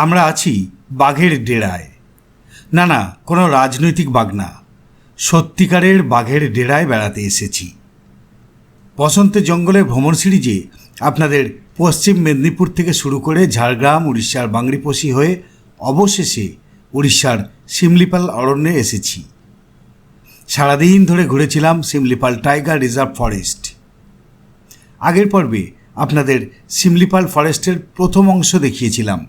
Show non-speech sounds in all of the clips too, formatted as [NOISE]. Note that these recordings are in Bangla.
আমরা আছি বাঘের ডেরায়। না না, কোনো রাজনৈতিক বাঘ না। সত্যিকারের বাঘের ডেরায় বেড়াতে এসেছি। বসন্তের জঙ্গলের ভ্রমণ সিরিজে আপনাদের পশ্চিম মেদিনীপুর থেকে শুরু করে ঝাড়গ্রাম, উড়িষ্যার বাংরিপোষি হয়ে অবশেষে উড়িষ্যার সিমলিপাল অরণ্যে এসেছি। সারাদিন ধরে ঘুরেছিলাম সিমলিপাল টাইগার রিজার্ভ ফরেস্ট। আগের পর্বে আপনাদের সিমলিপাল ফরেস্টের প্রথম অংশ দেখিয়েছিলাম।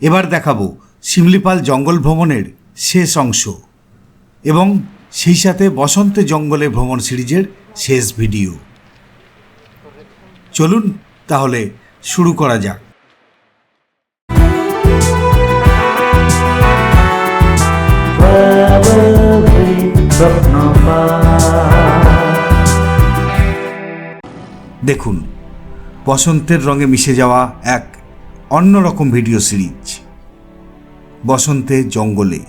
এবার দেখাবো সিমলিপাল জঙ্গল ভ্রমণের শেষ অংশ এবং সেই সাথে বসন্তে জঙ্গলে ভ্রমণ সিরিজের শেষ ভিডিও। চলুন তাহলে শুরু করা যাক। দেখুন, বসন্তের রঙে মিশে যাওয়া এক অন্যরকম ভিডিও সিরিজ। বসন্তে জঙ্গলে।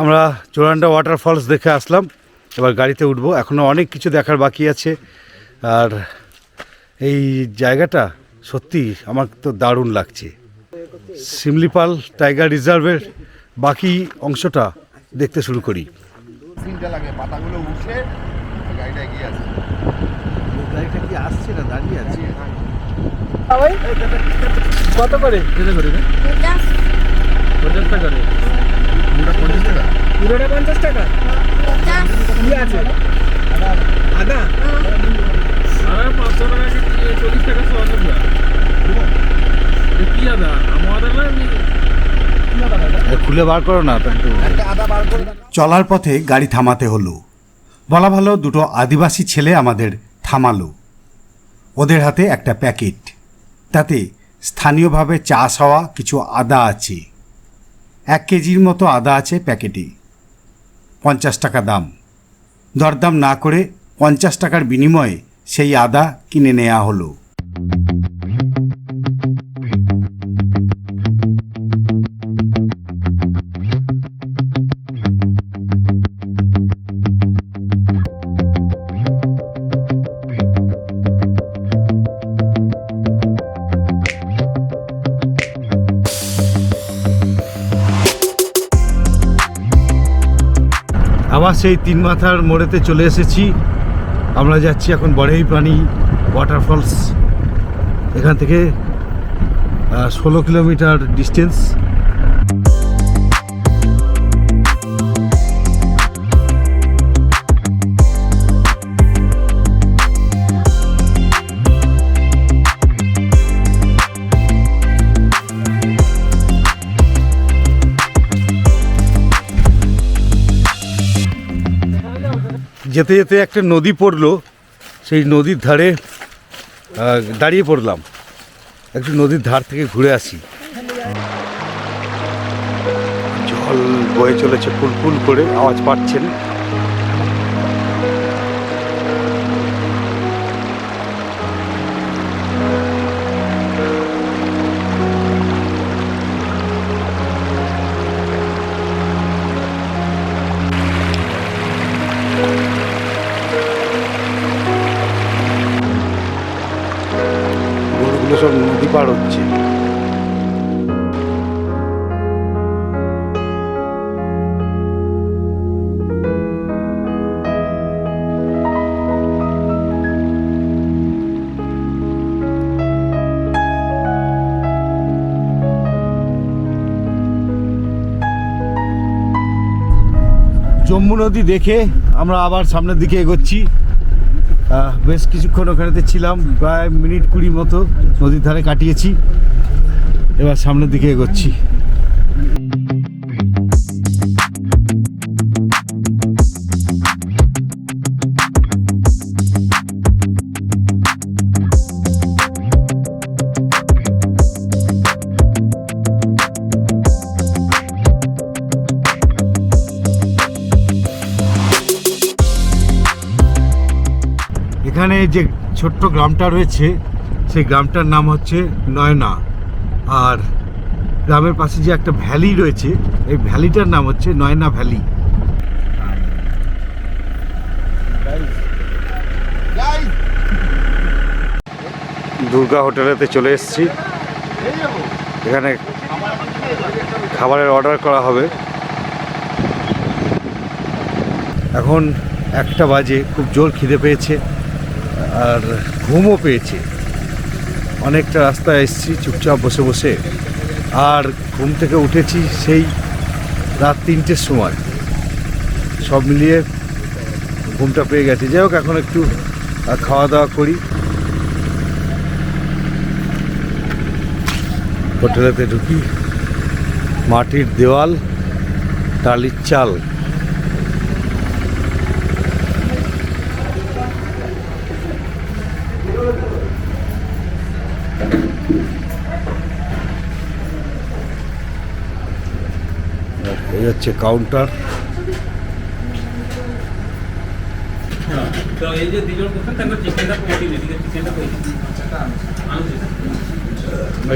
আমরা চোরান্ডা ওয়াটারফলস দেখে আসলাম। এবার গাড়িতে উঠবো। এখনও অনেক কিছু দেখার বাকি আছে। আর এই জায়গাটা সত্যি আমার তো দারুণ লাগছে। সিমলিপাল টাইগার রিজার্ভের বাকি অংশটা দেখতে শুরু করি। তিনটা লাগে পাতাগুলো উঠে গাড়িটা এগিয়ে আসে। গাড়িটা কি আসছে না দাঁড়িয়ে আছে? কত করে? কেটে করে পঞ্চাশ। টাকা পুরোটা পঞ্চাশ টাকা? পুরোটা পঞ্চাশ টাকা? কি আছে? আদা? আরে পাঁচশো টাকা চল্লিশ টাকা খুলে বার করো না একটা আদা বার করে দাও। চলার পথে গাড়ি থামাতে হলো। বলা ভালো দুটো আদিবাসী ছেলে আমাদের থামালো। ওদের হাতে একটা প্যাকেট। তাতে স্থানীয়ভাবে চাষ হওয়া কিছু আদা আছে। এক কেজির মতো আদা আছে প্যাকেটে। পঞ্চাশ টাকা দাম। দরদাম না করে পঞ্চাশ টাকার বিনিময়ে সেই আদা কিনে নেওয়া হলো। সেই তিন মাথার মোড়েতে চলে এসেছি। আমরা যাচ্ছি এখন বড়েই পানি ওয়াটারফলস এখান থেকে ষোলো কিলোমিটার ডিস্টেন্স যেতে যেতে একটা নদী পড়ল, সেই নদীর ধারে দাঁড়িয়ে পড়লাম। একটু নদীর ধার থেকে ঘুরে আসি। জল বয়ে চলেছে ফুল ফুল করে, আওয়াজ পাচ্ছেন। পার হচ্ছে। জম্মু নদী দেখে আমরা আবার সামনের দিকে এগোচ্ছি। বেশ কিছুক্ষণ ওখানেতে ছিলাম, প্রায় মিনিট কুড়ি মতো নদীর ধারে কাটিয়েছি। এবার সামনের দিকে এগোচ্ছি। যে ছোট্ট গ্রামটা রয়েছে, সেই গ্রামটার নাম হচ্ছে নয়না। আর গ্রামের পাশে যে একটা ভ্যালি রয়েছে, এই ভ্যালিটার নাম হচ্ছে নয়না ভ্যালি। দুর্গা হোটেলেতে চলে এসেছি। এখানে খাবারের অর্ডার করা হবে। এখন একটা বাজে, খুব জোর খিদে পেয়েছে। আর ঘুমও পেয়েছে। অনেকটা রাস্তায় এসেছি, চুপচাপ বসে বসে। আর ঘুম থেকে উঠেছি সেই রাত তিনটের সময়। সব মিলিয়ে ঘুমটা পেয়ে গেছে। যাই হোক, এখন একটু খাওয়া দাওয়া করি। হোটেলেতে ঢুকি। মাটির দেওয়াল টালির চাল। চিকেনটা পৌঁছে আনুছি।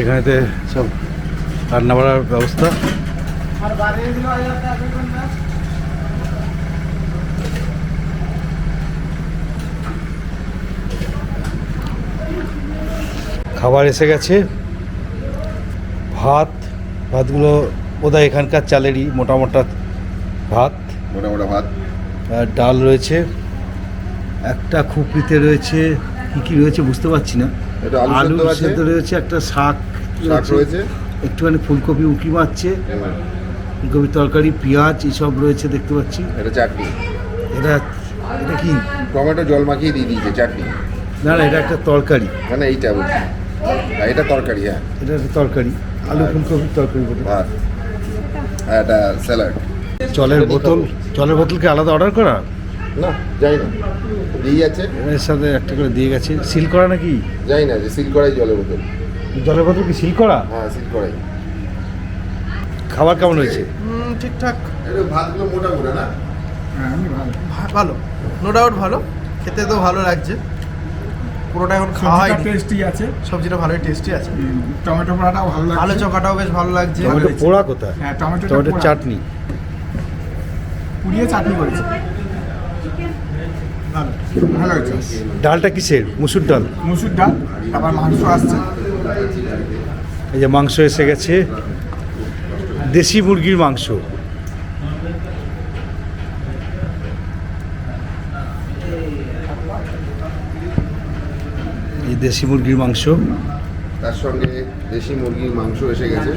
এখানেতে সব রান্না বাড়ার ব্যবস্থা। খাবার এসে গেছে। ভাত ভাতগুলো বোধহয় এখানকার চালেরই মোটা মোটা ভাত। মোটা মোটা ভাত। আর ডাল রয়েছে। একটা খুপড়িতে রয়েছে কি কি রয়েছে বুঝতে পারছি না। আলু সেদ্ধ রয়েছে একটা শাক শাক রয়েছে। একটুখানি ফুলকপি উঁকি মারছে। ফুলকপির তরকারি পেঁয়াজ এইসব রয়েছে দেখতে পাচ্ছি। এটা চাটনি। এটা এটা কি? টমেটো জল মাখিয়ে দিয়ে দিয়েছে চাটনি। না না এটা একটা তরকারি। মানে এইটা বলছি। এটা তরকারি হ্যাঁ। এটা একটা তরকারি আলু ফুলকপির তরকারি ভাত। আর স্যালাড জলের বোতল জলের বোতলকে আলাদা অর্ডার করা? না যাই না। দিয়ে আছে এর সাথে একটা করে দিয়ে গেছে। সিল করা নাকি? যাই না যে সিল করাই জলের বোতল। জলের বোতল কি সিল করা? হ্যাঁ সিল করাই। খাবার কেমন হয়েছে? ঠিকঠাক। ভাতগুলো মোটা মোটা না? ভা- ভালো। নো ডাউট ভালো। খেতে তো ভালো লাগছে। পুরোটা এখন খাওয়া হয়নি। টেস্টি আছে। সবজিটা ভালোই টেস্টি আছে। টমেটো পোড়াটাও ভালো লাগছে। আলু চকাটাও বেশ ভালো লাগছে। টমেটো পোড়া কোথায়? হ্যাঁ টমেটো টমেটোর চাটনি। পুড়িয়ে চাটনি করেছে। ভালো ভালো হয়েছে। ডালটা কিসের? মুসুর ডাল। মুসুর ডাল আবার মাংস আসছে। এই যে মাংস এসে গেছে। দেশি মুরগির মাংস। দেশি মুরগির মাংস। তার সঙ্গে দেশি মুরগির মাংস এসে গেছে।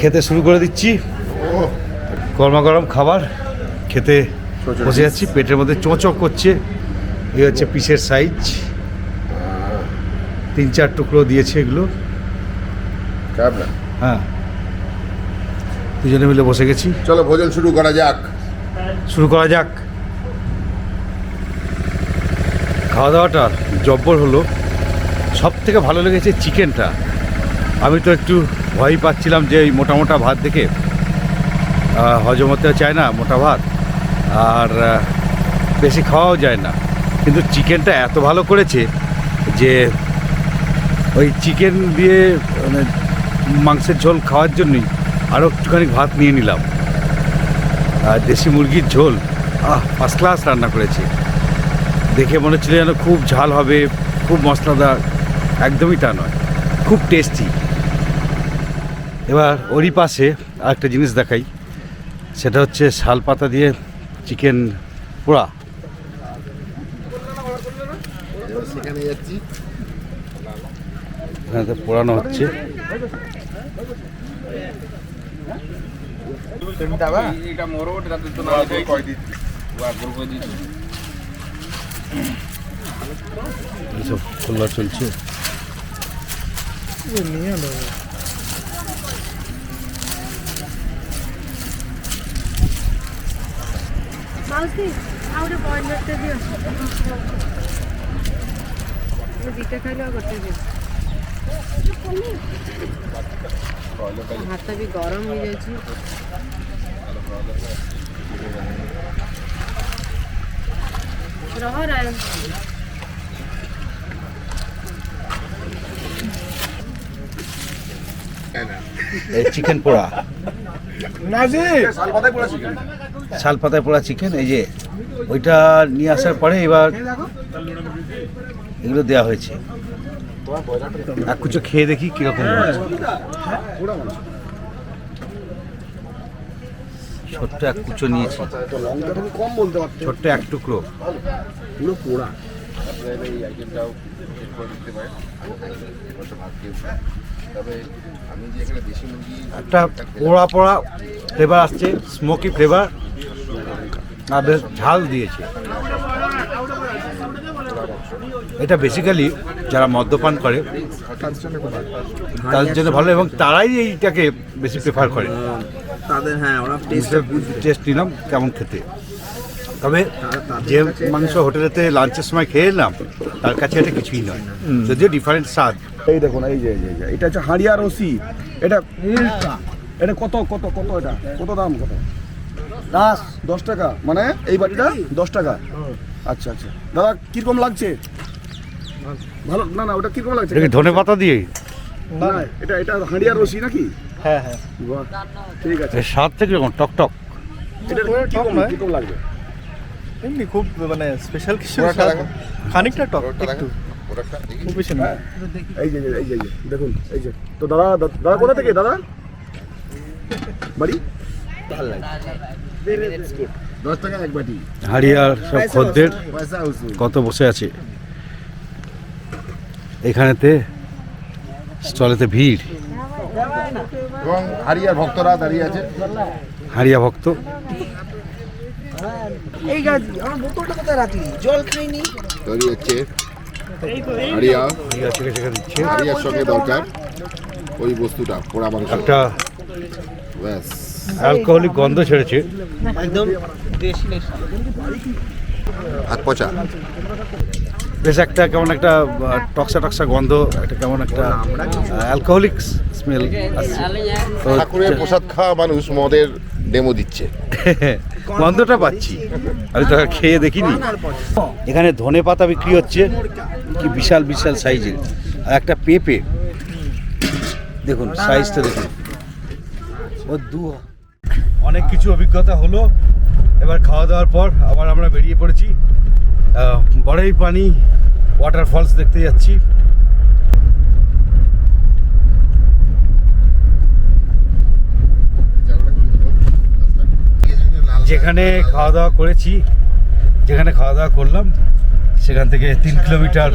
খেতে শুরু করে দিচ্ছি। গরমা গরম খাবার খেতে বসে যাচ্ছি পেটের মধ্যে চোঁচক করছে। এই হচ্ছে পিসের সাইজ তিন চার টুকরো দিয়েছে এগুলো। হ্যাঁ। দুজনে মিলে বসে গেছি। চলো ভোজন শুরু করা যাক। শুরু করা যাক। খাওয়া দাওয়াটা জব্বর হলো। সব থেকে ভালো লেগেছে চিকেনটা। আমি তো একটু ভয় পাচ্ছিলাম যে এই মোটা মোটা ভাত দেখে। হজম হতে চায় না মোটা ভাত। আর বেশি খাওয়াও যায় না। কিন্তু চিকেনটা এত ভালো করেছে যে, ওই চিকেন দিয়ে মানে মাংসের ঝোল খাওয়ার জন্যই আরও একটুখানি ভাত নিয়ে নিলাম। আর দেশি মুরগির ঝোল, আহ ফার্স্ট ক্লাস রান্না করেছে। দেখে মনে হচ্ছিল যেন খুব ঝাল হবে, খুব মশলাদার। একদমই তা নয়, খুব টেস্টি এবার ওরই পাশে আরেকটা জিনিস দেখাই, সেটা হচ্ছে শাল পাতা দিয়ে চিকেন পোড়া। সেখানে যাচ্ছি পোড়ানো হচ্ছে। এটা মোরট রাতে তো না আগ্রহ করে দিয়েছি এইসব খোলা চলছে ମାଉସୀ ଆଉ ଗୋଟେ ବଏଲରଟେ ଦିଅ ମୁଁ ଦୁଇଟା ଖାଇଲେ ଆଉ ଗୋଟେ ଦିଅ ହାତ ବି ଗରମ ହେଇଯାଉଛି Доброго এই চিকেন পোড়া। শাল পাতায় পোড়া চিকেন এই যে ওইটা নিয়ে আসার পরে এবার এগুলো দেওয়া হয়েছে। এক কিছু খেয়ে দেখি কীরকম ছোট্ট এক কুচো নিয়েছি। ছোট্ট এক টুকরো। দেশি মুরগি একটা পোড়া পোড়া ফ্লেভার আসছে স্মোকি ফ্লেভার আর বেশ ঝাল দিয়েছে। এটা বেসিক্যালি যারা মদ্যপান করে, তাদের জন্য ভালো এবং তারাই এইটাকে বেশি প্রেফার করে। তাদের হ্যাঁ ওরা টেস্ট নিলাম কেমন খেতে। তবে যে মাংস হোটেলেতে লাঞ্চের সময় খেয়ে এলাম তার কাছে এটা কিছুই নয়। যদিও ডিফারেন্ট স্বাদ। এই দেখুন এই যে এই যে, এটা হচ্ছে হাড়িয়া রসি। এটা এটা কত কত কত এটা? কত দাম কত? দশ দশ টাকা। মানে এই বাটিটা দশ টাকা। আচ্ছা আচ্ছা। দাদা কীরকম লাগছে? ভালো না না ওটা কীরকম লাগছে? ধনে পাতা দিয়ে না এটা এটা হাড়িয়া রসি নাকি? হ্যাঁ হ্যাঁ। বাহ, ঠিক আছে। এর স্বাদ থেকে রকম টক টক। এটা কীরকম নয়। কীরকম লাগবে? এমনি খুব মানে স্পেশাল কিছু। খানিকটা টক একটু। খুব বেশি না এই যে এই যে দেখুন এই যে। তো দাদা দাদা কোথা থেকে দাদা? বাড়ি? দশ টাকা এক বাটি। হাড়িয়ার সব খদ্দের কত বসে আছে। এখানেতে স্টলেতে ভিড়। এবং হারিয়ার ভক্তরা দাঁড়িয়ে আছে। হাড়িয়া ভক্ত। এই গাজি আমার বোতলটা কোথায় রাখলি? জল খাইনি তৈরি হচ্ছে হারিয়া। হারিয়ার সঙ্গে দরকার। ওই বস্তুটা পোড়া মাংস। একটা ব্যাস। অ্যালকোহলিক গন্ধ ছেড়েছে। একদম দেশি নেশা হাত পচা। বেশ একটা কেমন একটা টকসা টকসা গন্ধ একটা কেমন একটা অ্যালকোহলিক স্মেল আসছে। ঠাকুরের প্রসাদ খাওয়া মানুষ মদের ডেমো দিচ্ছে। [LAUGHS] গন্ধটা পাচ্ছি। আমি তো খেয়ে দেখিনি। এখানে ধনে পাতা বিক্রি হচ্ছে। কি বিশাল বিশাল সাইজের। আর একটা পেঁপে। দেখুন সাইজটা দেখুন। ও দু অনেক কিছু অভিজ্ঞতা হলো। এবার খাওয়া দাওয়ার পর আবার আমরা বেরিয়ে পড়েছি। বড়াই পানি ওয়াটারফলস দেখতে যাচ্ছি। যেখানে খাওয়া দাওয়া করেছি, যেখানে খাওয়া দাওয়া করলাম, সেখান থেকে তিন কিলোমিটার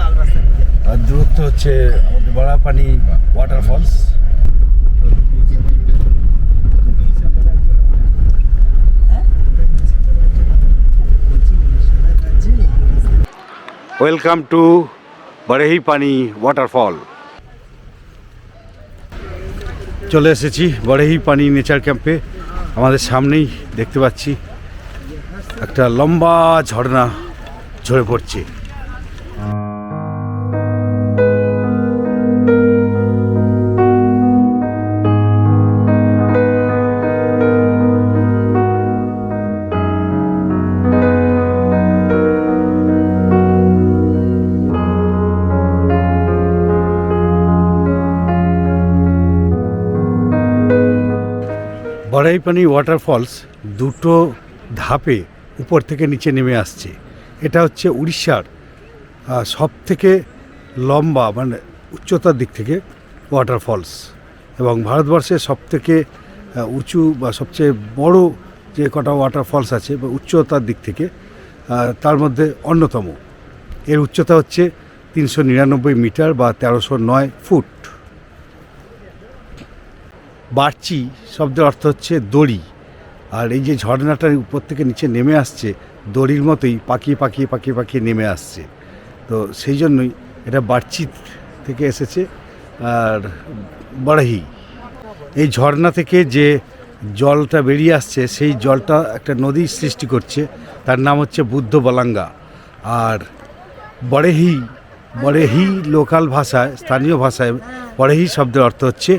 দূরত্ব হচ্ছে আমাদের Barapani waterfalls welcome to Barehipani waterfall চলে এসেছি বড়েহি পানি নেচার ক্যাম্পে আমাদের সামনেই দেখতে পাচ্ছি একটা লম্বা ঝর্ণা ঝরে পড়ছে। বড়াইপানি ওয়াটারফলস দুটো ধাপে উপর থেকে নিচে নেমে আসছে। এটা হচ্ছে উড়িষ্যার সব থেকে লম্বা মানে উচ্চতার দিক থেকে ওয়াটারফলস এবং ভারতবর্ষের সব থেকে উঁচু বা সবচেয়ে বড় যে কটা ওয়াটারফলস আছে বা উচ্চতার দিক থেকে তার মধ্যে অন্যতম। এর উচ্চতা হচ্ছে তিনশো নিরানব্বই মিটার বা তেরোশো নয় ফুট। বাড়চি শব্দের অর্থ হচ্ছে দড়ি। আর এই যে ঝর্ণাটা উপর থেকে নিচে নেমে আসছে, দড়ির মতোই পাকিয়ে পাকিয়ে পাকিয়ে পাকিয়ে নেমে আসছে। তো সেই জন্যই এটা বাড়চি থেকে এসেছে, আর বাড়াহি। এই ঝর্ণা থেকে যে জলটা বেরিয়ে আসছে, সেই জলটা একটা নদী সৃষ্টি করছে, তার নাম হচ্ছে বুদ্ধ বলাঙ্গা। আর বড়েহি বড়েহি লোকাল ভাষায়, স্থানীয় ভাষায় বড়েহি শব্দের অর্থ হচ্ছে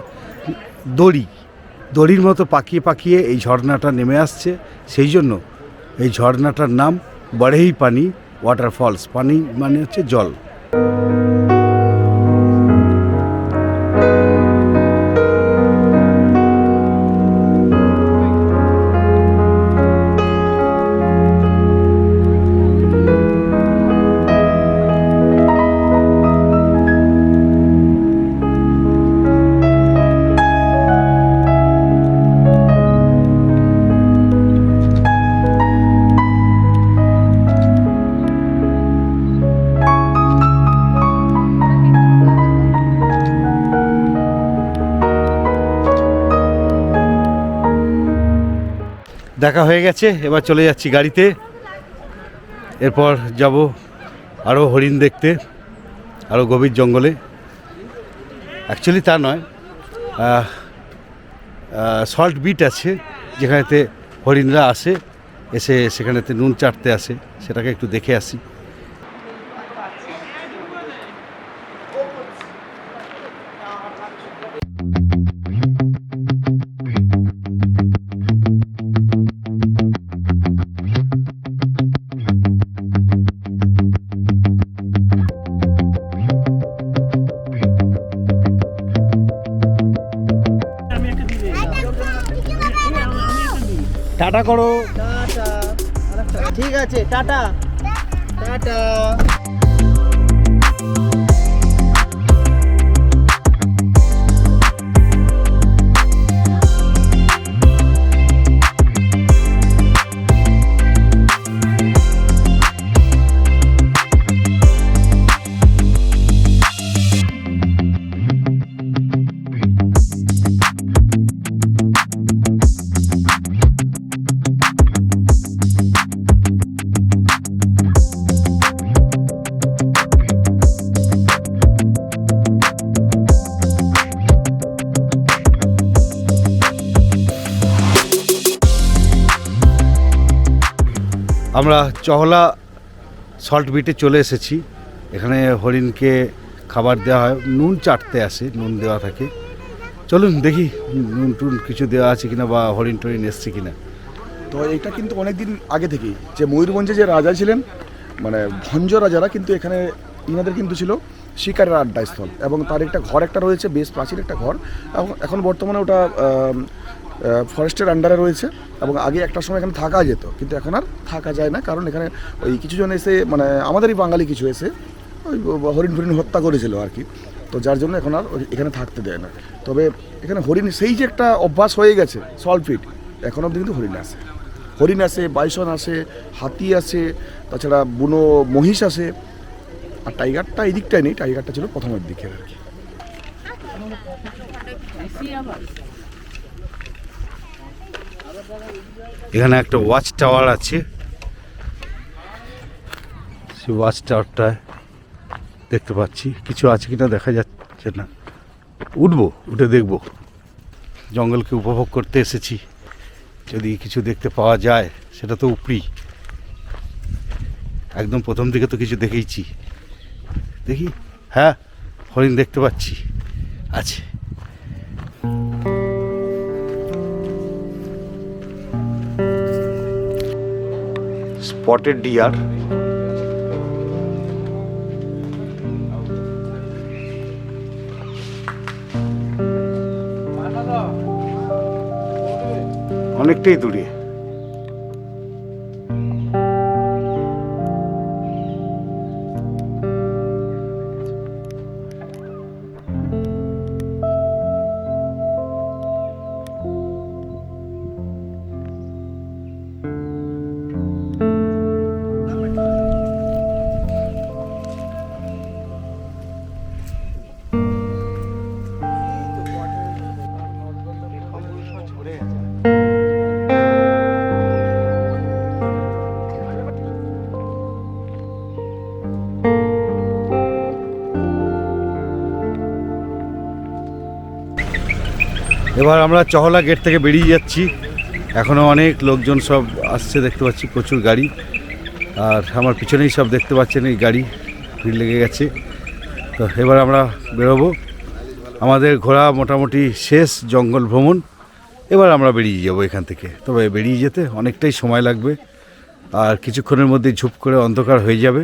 দড়ি, দড়ির মতো পাকিয়ে পাকিয়ে এই ঝর্ণাটা নেমে আসছে। সেই জন্য এই ঝর্ণাটার নাম বড়েই পানি ওয়াটারফলস পানি মানে হচ্ছে জল। দেখা হয়ে গেছে, এবার চলে যাচ্ছি গাড়িতে। এরপর যাব আরও হরিণ দেখতে আরও গভীর জঙ্গলে। অ্যাকচুয়ালি তা নয় সল্ট বিট আছে, যেখানেতে হরিণরা আসে, এসে সেখানেতে নুন চাটতে আসে, সেটাকে একটু দেখে আসি। টাটা করো। টাটা। ঠিক আছে টাটা। টাটা। চহলা সল্ট বিটে চলে এসেছি। এখানে হরিণকে খাবার দেওয়া হয়। নুন চাটতে আসে, নুন দেওয়া থাকে। চলুন দেখি নুন টুন কিছু দেওয়া আছে কিনা বা হরিণ টরিণ এসছে কিনা। তো এটা কিন্তু অনেক দিন আগে থেকেই। যে ময়ূরভঞ্জে যে রাজা ছিলেন মানে ভঞ্জ রাজারা কিন্তু এখানে ইনাদের কিন্তু ছিল শিকারের আড্ডাস্থল। এবং তার একটা ঘর একটা রয়েছে, বেশ প্রাচীন একটা ঘর। এখন বর্তমানে ওটা ফরেস্টের আন্ডারে রয়েছে এবং আগে একটা সময় এখানে থাকা যেত, কিন্তু এখন আর থাকা যায় না। কারণ এখানে ওই কিছুজন এসে মানে আমাদেরই বাঙালি কিছু এসে ওই হরিণ ফরিণ হত্যা করেছিল আর কি। তো যার জন্য এখন আর এখানে থাকতে দেয় না। তবে এখানে হরিণ, সেই যে একটা অভ্যাস হয়ে গেছে সলফিট এখন অবধি কিন্তু হরিণ আসে। হরিণ আসে, বাইসন আসে, হাতি আসে, তাছাড়া বুনো মহিষ আসে, আর টাইগারটা এই দিকটায় নেই, টাইগারটা ছিল প্রথমের দিকে আর কি। এখানে একটা ওয়াচ টাওয়ার আছে। সে ওয়াচ টাওয়ারটায় দেখতে পাচ্ছি। কিছু আছে কিনা দেখা যাচ্ছে না। উঠবো, উঠে দেখব। জঙ্গলকে উপভোগ করতে এসেছি। যদি কিছু দেখতে পাওয়া যায়, সেটা তো উপরি। একদম প্রথম দিকে তো কিছু দেখেইছি। দেখি? হ্যাঁ হরিণ দেখতে পাচ্ছি। আছে। Spotted deer. অনেকটাই দূরে। এবার আমরা চহলা গেট থেকে বেরিয়ে যাচ্ছি। এখনও অনেক লোকজন সব আসছে, দেখতে পাচ্ছি প্রচুর গাড়ি। আর আমার পিছনেই সব দেখতে পাচ্ছেন এই গাড়ি, ভিড় লেগে গেছে। তো এবার আমরা বেরোবো। আমাদের ঘোরা মোটামুটি শেষ জঙ্গল ভ্রমণ। এবার আমরা বেরিয়ে যাব এখান থেকে। তবে বেরিয়ে যেতে অনেকটাই সময় লাগবে। আর কিছুক্ষণের মধ্যে ঝুপ করে অন্ধকার হয়ে যাবে।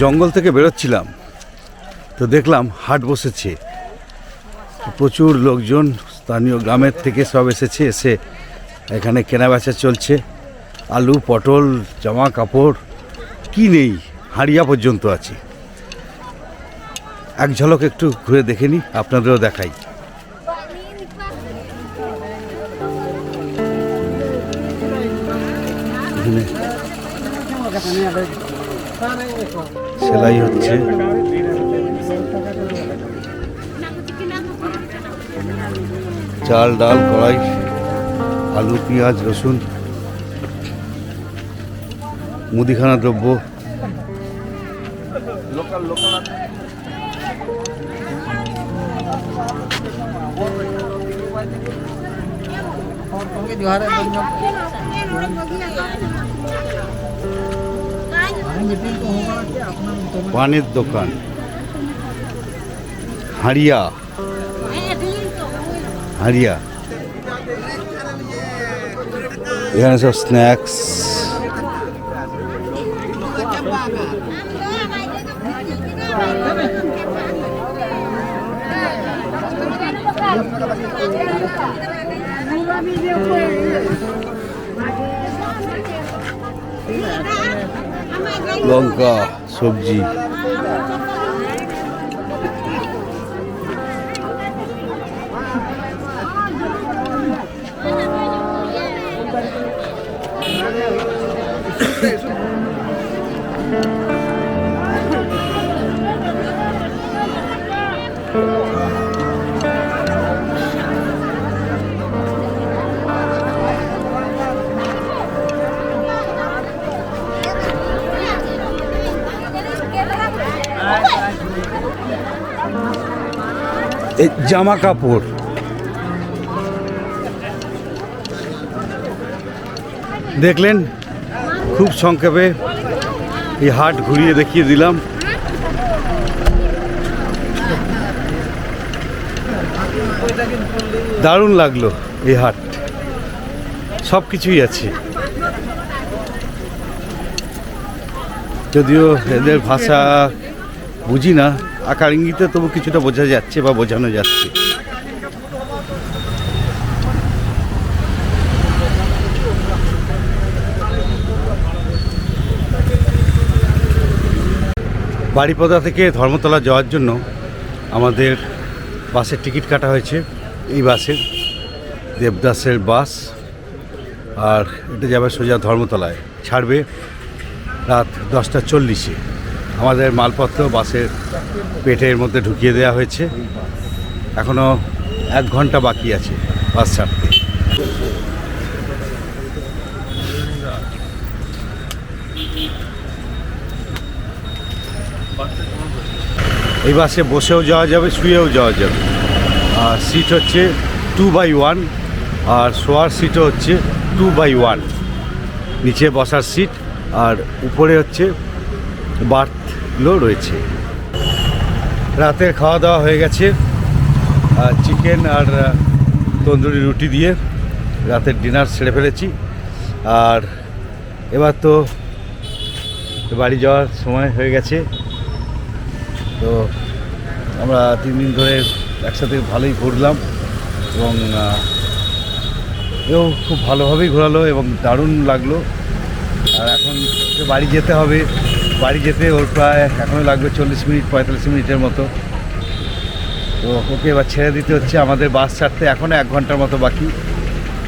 জঙ্গল থেকে বেরোচ্ছিলাম। তো দেখলাম হাট বসেছে। প্রচুর লোকজন স্থানীয় গ্রামের থেকে সব এসেছে, এসে এখানে কেনাবেচা চলছে। আলু, পটল জামা কাপড় কি নেই? হাড়িয়া পর্যন্ত আছে। এক ঝলক একটু ঘুরে দেখে নি, আপনাদেরও দেখাই। এখানে সেলাই হচ্ছে। চাল ডাল কড়াই আলু পেঁয়াজ রসুন মুদিখানা দ্রব্য। পানের দোকান। হাড়িয়া। হাড়িয়া। এখানে সব স্ন্যাক্স লঙ্কা সবজি। জামা কাপড়। দেখলেন, খুব সংক্ষেপে এই হাট ঘুরিয়ে দেখিয়ে দিলাম। দারুণ লাগল এই হাট। সব কিছুই আছে। যদিও এদের ভাষা বুঝি না আকার ইঙ্গিতে তবু কিছুটা বোঝা যাচ্ছে বা বোঝানো যাচ্ছে। বাড়িপদা থেকে ধর্মতলা যাওয়ার জন্য আমাদের বাসের টিকিট কাটা হয়েছে। এই বাসের দেবদাসের বাস আর এটা যাবে সোজা ধর্মতলায়। ছাড়বে রাত দশটা চল্লিশে। আমাদের মালপত্র বাসের পেটের মধ্যে ঢুকিয়ে দেওয়া হয়েছে। এখনও এক ঘণ্টা বাকি আছে বাস ছাড়তে। এই বাসে বসেও যাওয়া যাবে, শুয়েও যাওয়া যাবে। আর সিট হচ্ছে টু বাই ওয়ান আর শোয়ার সিটও হচ্ছে টু বাই ওয়ান নিচে বসার সিট, আর উপরে হচ্ছে বার্থগুলো রয়েছে। রাতের খাওয়া দাওয়া হয়ে গেছে। আর চিকেন আর তন্দুরি রুটি দিয়ে রাতের ডিনার সেরে ফেলেছি। আর এবার তো বাড়ি যাওয়ার সময় হয়ে গেছে। তো আমরা তিন দিন ধরে একসাথে ভালোই ঘুরলাম এবং এও খুব ভালোভাবেই ঘোরালো এবং দারুণ লাগল। আর এখন বাড়ি যেতে হবে। বাড়ি যেতে ওর প্রায় এখনও লাগবে চল্লিশ মিনিট, পঁয়তাল্লিশ মিনিটের মতো। তো ওকে এবার ছেড়ে দিতে হচ্ছে। আমাদের বাস ছাড়তে এখনও এক ঘণ্টার মতো বাকি।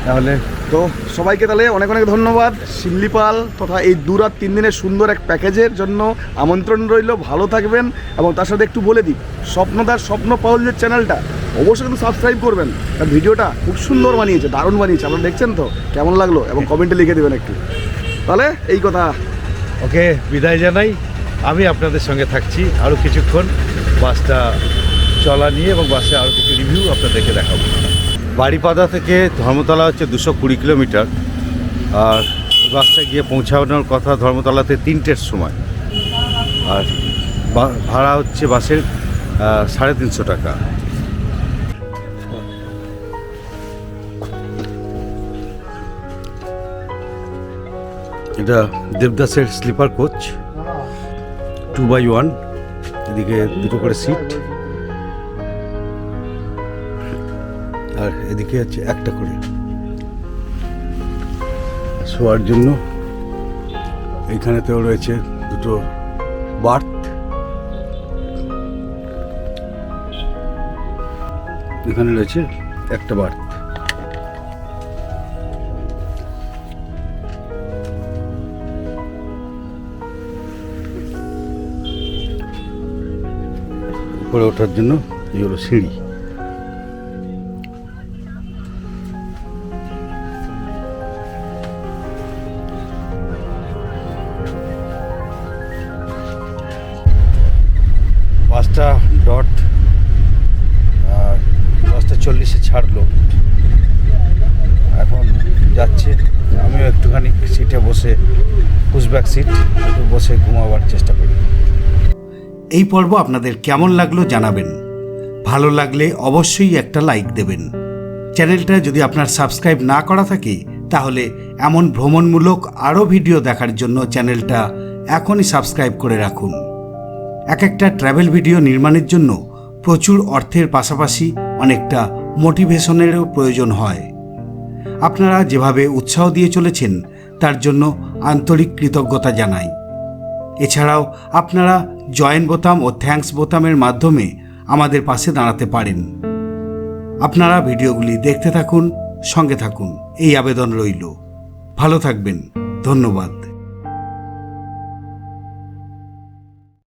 তাহলে তো সবাইকে তাহলে অনেক অনেক ধন্যবাদ। শিমলিপাল তথা এই দু রাত তিন দিনের সুন্দর এক প্যাকেজের জন্য আমন্ত্রণ রইল। ভালো থাকবেন এবং তার সাথে একটু বলে দিই, স্বপ্নদার স্বপ্ন পাউল যে চ্যানেলটা অবশ্যই কিন্তু সাবস্ক্রাইব করবেন। তার ভিডিওটা খুব সুন্দর বানিয়েছে, দারুণ বানিয়েছে। আপনারা দেখছেন তো? কেমন লাগল? এবং কমেন্টে লিখে দেবেন একটু। তাহলে এই কথা। ওকে, বিদায় জানাই। আমি আপনাদের সঙ্গে থাকছি আরও কিছুক্ষণ বাসটা চলা নিয়ে এবং বাসে আরও কিছু রিভিউ আপনাদেরকে দেখাবো। বাড়িপাদা থেকে ধর্মতলা হচ্ছে দুশো কুড়ি কিলোমিটার। আর বাসটা গিয়ে পৌঁছানোর কথা ধর্মতলাতে তিনটের সময়। আর ভাড়া হচ্ছে বাসের সাড়ে তিনশো টাকা। এটা দেবদাসের sleeper coach two by one এদিকে দুটো করে সিট আর এদিকে আছে একটা করে। শোয়ার জন্য এইখানেতেও রয়েছে দুটো বার্থ এখানে রয়েছে একটা বার্থ উপরে ওঠার জন্য এই হলো সিঁড়ি। পাঁচটা ডট দশটা চল্লিশে ছাড়লো। এখন যাচ্ছে। আমিও একটুখানি সিটে বসে পুশব্যাক সিট একটু বসে ঘুমাবার চেষ্টা করি। এই পর্ব আপনাদের কেমন লাগল জানাবেন। ভালো লাগলে অবশ্যই একটা লাইক দেবেন। চ্যানেলটা যদি আপনার সাবস্ক্রাইব না করা থাকে, তাহলে এমন ভ্রমণমূলক আরও ভিডিও দেখার জন্য চ্যানেলটা এখনই সাবস্ক্রাইব করে রাখুন। এক একটা ট্র্যাভেল ভিডিও নির্মাণের জন্য প্রচুর অর্থের পাশাপাশি অনেকটা মোটিভেশনেরও প্রয়োজন হয়। আপনারা যেভাবে উৎসাহ দিয়ে চলেছেন, তার জন্য আন্তরিক কৃতজ্ঞতা জানাই। এছাড়াও আপনারা জয়েন বোতাম ও থ্যাঙ্কস বোতামের মাধ্যমে আমাদের পাশে দাঁড়াতে পারেন। আপনারা ভিডিওগুলি দেখতে থাকুন, সঙ্গে থাকুন। এই আবেদন রইল। ভালো থাকবেন। ধন্যবাদ।